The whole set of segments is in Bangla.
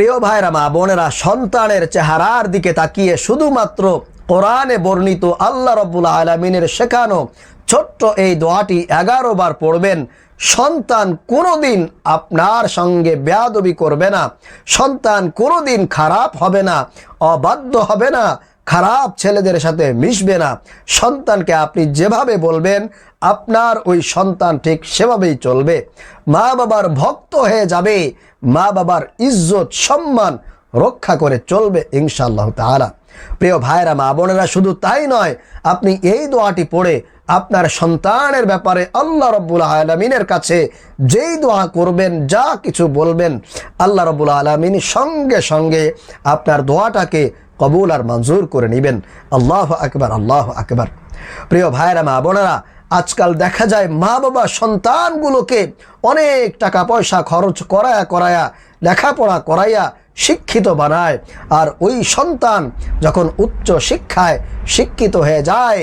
প্রিয় ভাইরা, মা বোনেরা, সন্তানের চেহারার দিকে তাকিয়ে শুধুমাত্র কোরআনে বর্ণিত আল্লাহ রব্বুল আলমিনের শেখানো ছোট্ট এই দোয়াটি এগারো বার পড়বেন। সন্তান কোনোদিন আপনার সঙ্গে বেয়াদবি করবে না। সন্তান কোনো দিন খারাপ হবে না, অবাধ্য হবে না। খারাপ ছেলেদের সাথে মিশবে না। সন্তানকে আপনি যেভাবে বলবেন, আপনার ওই সন্তান ঠিক সেভাবেই চলবে। মা বাবার ভক্ত হয়ে যাবে। মা বাবার ইজ্জত, সম্মান রক্ষা করে চলবে ইনশাআল্লাহ তাআলা। প্রিয় ভাইরা মা বোনেরা, শুধু তাই নয়, আপনি এই দোয়াটি পড়ে আপনার সন্তানের ব্যাপারে আল্লাহ রব্বুল আলমিনের কাছে যেই দোয়া করবেন, যা কিছু বলবেন, আল্লাহ রব্বুল আলমিন সঙ্গে সঙ্গে আপনার দোয়াটাকে কবুল আর মঞ্জুর করে নেবেন। আল্লাহ আকবার আল্লাহ আকবার। প্রিয় ভাইরা মা বোনেরা, আজকাল দেখা যায় মা বাবা সন্তানগুলোকে অনেক টাকা পয়সা খরচ করায়া করায়া লেখাপড়া করাইয়া শিক্ষিত বানায়। আর ওই সন্তান যখন উচ্চ শিক্ষায় শিক্ষিত হয়ে যায়,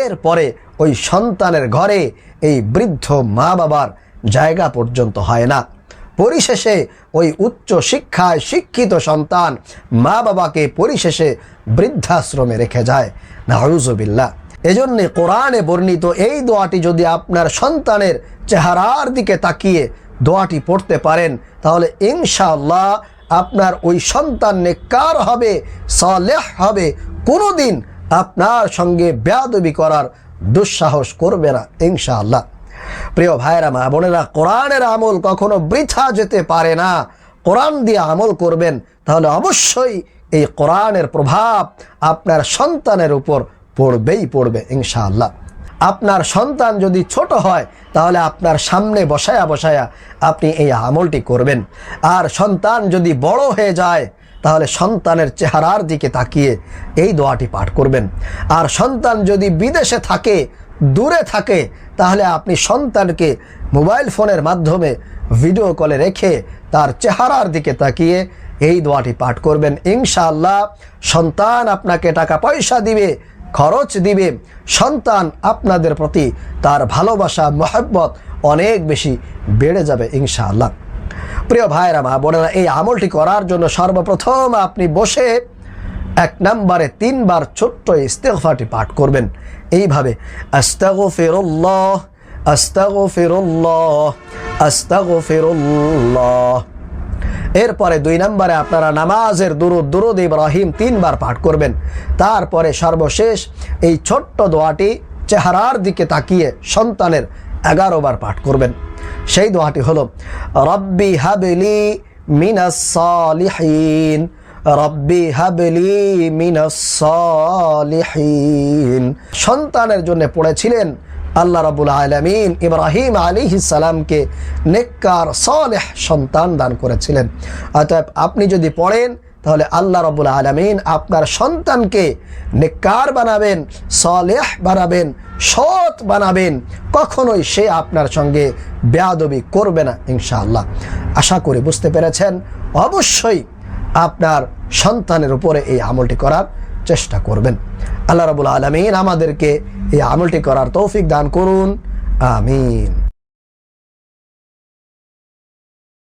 এরপরে ওই সন্তানের ঘরে এই বৃদ্ধ মা বাবার জায়গা পর্যন্ত হয় না। পরিশেষে ওই উচ্চ শিক্ষায় শিক্ষিত সন্তান মা বাবাকে পরিশেষে বৃদ্ধাশ্রমে রেখে যায়। নাহরুজবিল্লা এজন্যে কোরআনে বর্ণিত এই দোয়াটি যদি আপনার সন্তানের চেহারার দিকে তাকিয়ে দোয়াটি পড়তে পারেন, তাহলে ইনশাআল্লাহ আপনার ওই সন্তান নেকার হবে, সলেহ হবে, কোনোদিন আপনার সঙ্গে বেয়াদবি করার দুঃসাহস করবে না, ইনশাআল্লাহ। প্রিয় ভাইরা মা বোনেরা, কোরআনের আমল কখনো বৃথা যেতে পারে না। কোরআন দিয়ে আমল করবেন, তাহলে অবশ্যই এই কোরআনের প্রভাব আপনার সন্তানের উপর পড়বেই পড়বে, ইনশাআল্লাহ। আপনার সন্তান যদি ছোট হয়, তাহলে আপনার সামনে বসায়া বসায়া আপনি এই আমলটি করবেন। আর সন্তান যদি বড় হয়ে যায়, তাহলে সন্তানের চেহারার দিকে তাকিয়ে এই দোয়াটি পাঠ করবেন। আর সন্তান যদি বিদেশে থাকে, দূরে থাকে, তাহলে আপনি সন্তানকে মোবাইল ফোনের মাধ্যমে ভিডিও কলে রেখে তার চেহারার দিকে তাকিয়ে এই দোয়াটি পাঠ করবেন। ইনশাআল্লাহ সন্তান আপনাকে টাকা পয়সা দিবে খরচ দিবে। সন্তান আপনাদের প্রতি তার ভালোবাসা, মহব্বত অনেক বেশি বেড়ে যাবে ইনশাআল্লাহ। প্রিয় ভাইরা মা বোনেরা, এই আমলটি করার জন্য সর্বপ্রথম আপনি বসে এক নম্বরে তিনবার ছোট্ট ইস্তেফাটি পাঠ করবেন। এইভাবে আস্তাগো ফেরুল্লাহ আস্তাগো ফেরুল্লাহ আস্তাগো ফেরুল্লাহ এরপরে দুই নম্বরে আপনারা নামাজের দুরুদ দুরুদ ইব্রাহিম তিনবার পাঠ করবেন। তারপরে সর্বশেষ এই ছোট্ট দোয়াটি চেহারার দিকে তাকিয়ে সন্তানের এগারো বার পাঠ করবেন। সেই দোয়াটি হলো, রব্বি হাবলি মিনাস সালিহিন, রব্বি হাবলি মিনাস সালিহিন। সন্তানের জন্য পড়েছিলেন আল্লাহ রাবুল আলমিন ইব্রাহিম আলী সালামকে নেককার, সলেহ সন্তান দান করেছিলেন। অতএব আপনি যদি পড়েন, তাহলে আল্লাহ রবুল আলমিন আপনার সন্তানকে নেককার বানাবেন, সলেহ বানাবেন, সৎ বানাবেন। কখনোই সে আপনার সঙ্গে বেয়াদবি করবে না, ইনশাআল্লাহ। আশা করি বুঝতে পেরেছেন। অবশ্যই আপনার সন্তানের উপরে এই আমলটি করার চেষ্টা করবেন। আল্লাহ রাবুল আলমিন আমাদেরকে এই আমলটি করার তৌফিক দান করুন আমিন।